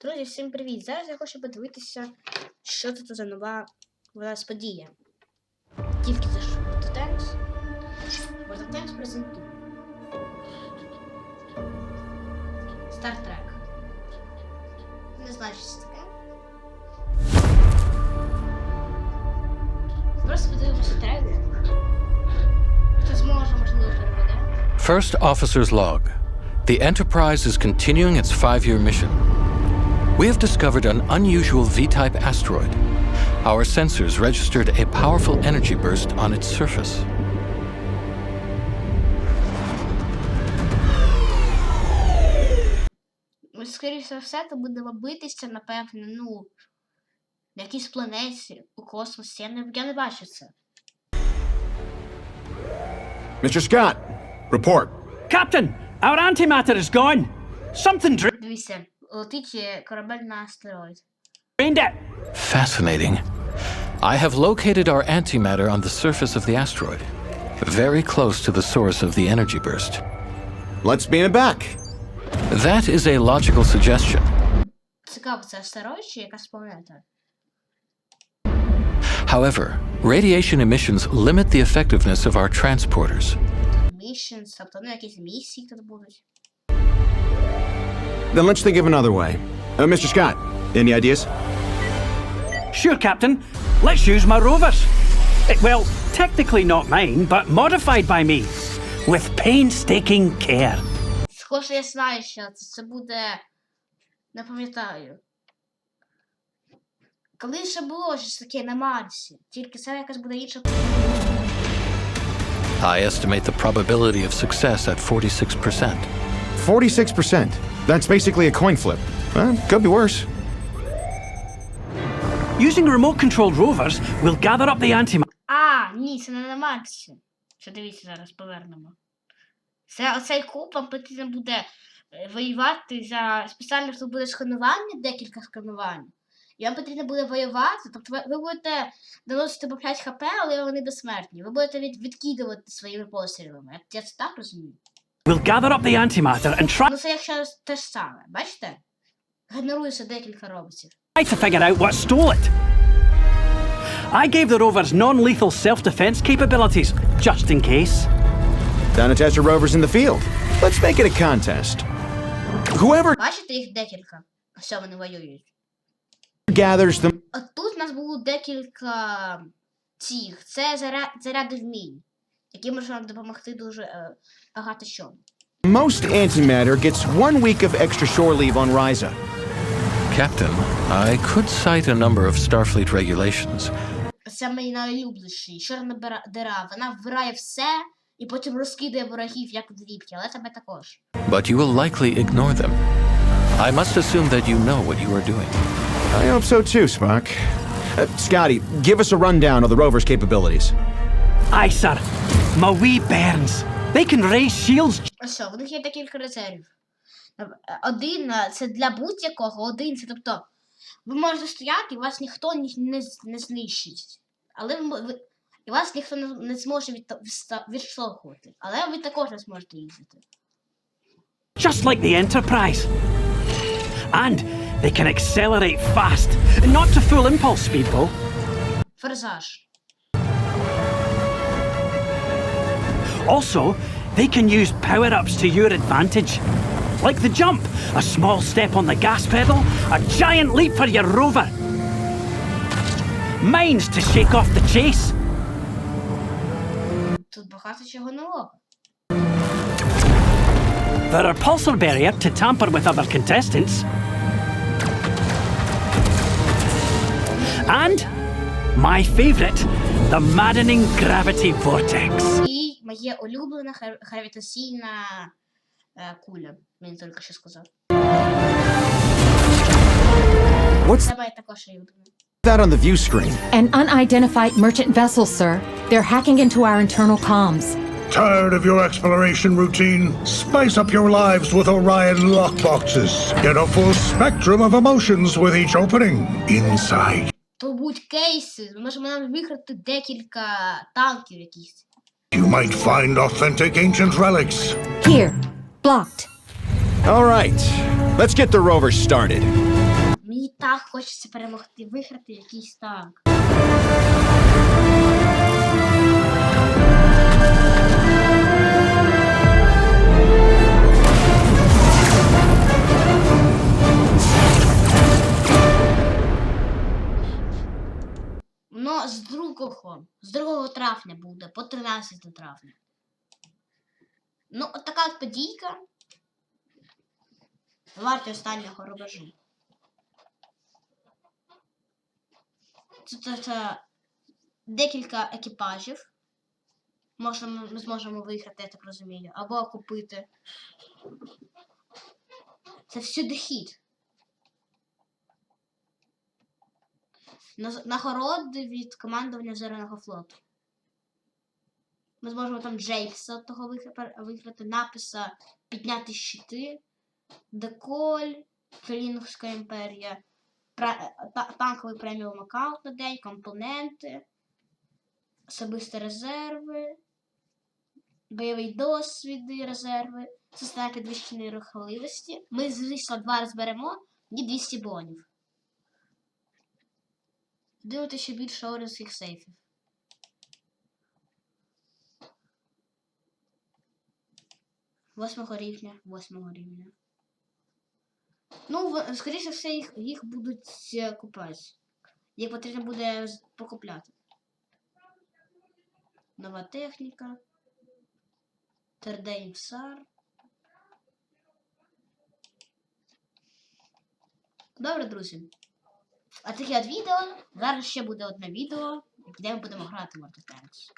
Друзі, всім привіт! Зараз я хочу подивитися, що це за нова у нас подія. Тільки в Tanks. World Tanks презентує. Trek. Не знаю, що це таке. Просто подивимося трейлер. Хто зможе, можливо, переведе. First Officer's Log. The Enterprise is continuing its five year mission. We have discovered an unusual V type asteroid. Our sensors registered a powerful energy burst on its surface. Ось, скоріше за все, то будемо битися, напевно, ну, на якійсь планеті у космосі. Я не, я не бачу це. Mr. Scott, report. Captain, our antimatter is gone. Something Дивіться, летить е, корабель на астероїд. drained it. Fascinating. I have located our antimatter on the surface of the asteroid, very close to the source of the energy burst. Let's beam it back. That is a logical suggestion. Цікаво, це астероїд чи якась планета? However, radiation emissions limit the effectiveness of our transporters. Missions, тобто, ну, якісь місії тут будуть. Then let's think of another way. Uh, Mr. Scott, any ideas? Sure, Captain. Let's use my rovers. Eh, Well, technically not mine, but modified by me. With painstaking care. Схоже, я знаю, що це. Це буде. Не пам'ятаю. Коли ще було щось таке на Марсі, тільки це якась буде інша I estimate the probability of success at 46%. 46%. That's basically a coin flip. Well, could be worse. Using remote controlled rovers, we'll gather up the antimatter А, ні, це не на Марсі. Що дивіться, зараз повернемо. Це оцей куб вам потрібно буде е, воювати за спеціально тут буде сканування, декілька сканувань. І вам потрібно буде воювати. Тобто ви, ви будете наносити по 5 хп, але вони безсмертні. Ви будете від, відкидувати своїми пострілами. Я, я це так розумію. We'll gather up the antimatter and try Ну це якщо те ж саме, бачите? Генерується декілька роботів. to figure out what stole it. I gave the rovers non lethal self defense capabilities, just in case. Time to test our rovers in the field. Let's make it a contest. Whoever Бачите, їх декілька. Все, вони воюють. gathers them От тут у нас було декілька цих. Це заряд, заряди вмінь, які можуть нам допомогти дуже е, багато що. most antimatter gets one week of extra shore leave on Ryza. Captain, I could cite a number of Starfleet regulations. Це мій найлюбленіший. Чорна бера- дира. Вона вбирає все і потім розкидає ворогів як дрібки, але тебе також. but you will likely ignore them. I must assume that you know what you are doing. I hope so too, Spock. Uh, Scotty, give us a rundown of the rover's capabilities. Aye, sir. My wee bairns. They can raise shields що, в них є декілька резервів. Один е, це для будь-якого, один це тобто. Ви можете стояти, і вас ніхто ні- не, не знищить. Але ви, ви, і вас ніхто не, не зможе від, відштовхувати. Але ви також не зможете їздити. just like the Enterprise. And they can accelerate fast, not to full impulse speed though. Форзаж. Also, they can use power-ups to your advantage. Like the jump, a small step on the gas pedal, a giant leap for your rover. Mines to shake off the chase. The repulsor barrier to tamper with other contestants. And my favourite, the maddening gravity vortex. І моє улюблена гра- гравітаційна е, куля. Він тільки що сказав. What's Це моє також улюблене. that on the view screen? An unidentified merchant vessel, sir. They're hacking into our internal comms. Tired of your exploration routine? Spice up your lives with Orion lockboxes. Get a full spectrum of emotions with each opening. Inside, То будь кейси, ми можемо нам виграти декілька танків якісь. you might find authentic ancient relics. Here, blocked. All right, let's get the rovers started. Мені так хочеться перемогти, виграти якийсь танк. 15 травня. Ну, от така от подійка. Варті останнього рубежу. Тут це декілька екіпажів. Може, ми зможемо виїхати, я так розумію, або купити. Це всюди хід. Нагороди від командування Зеленого флоту. Ми зможемо там Джейкса того виграти, написа підняти щити, Деколь, Фелінгська імперія, танковий преміум аккаунт на день, компоненти, особисті резерви, бойовий досвід резерви, система підвищеної рухливості. Ми, звісно, два розберемо і 200 бонів. Дивити ще більше оренських сейфів. Восьмого рівня, восьмого рівня. Ну, скоріше все, їх, їх будуть е, купати. Їх потрібно буде покупляти. Нова техніка. Тердейн Сар. Добре, друзі. А таке от відео. Зараз ще буде одне відео, де ми будемо грати в Kombat.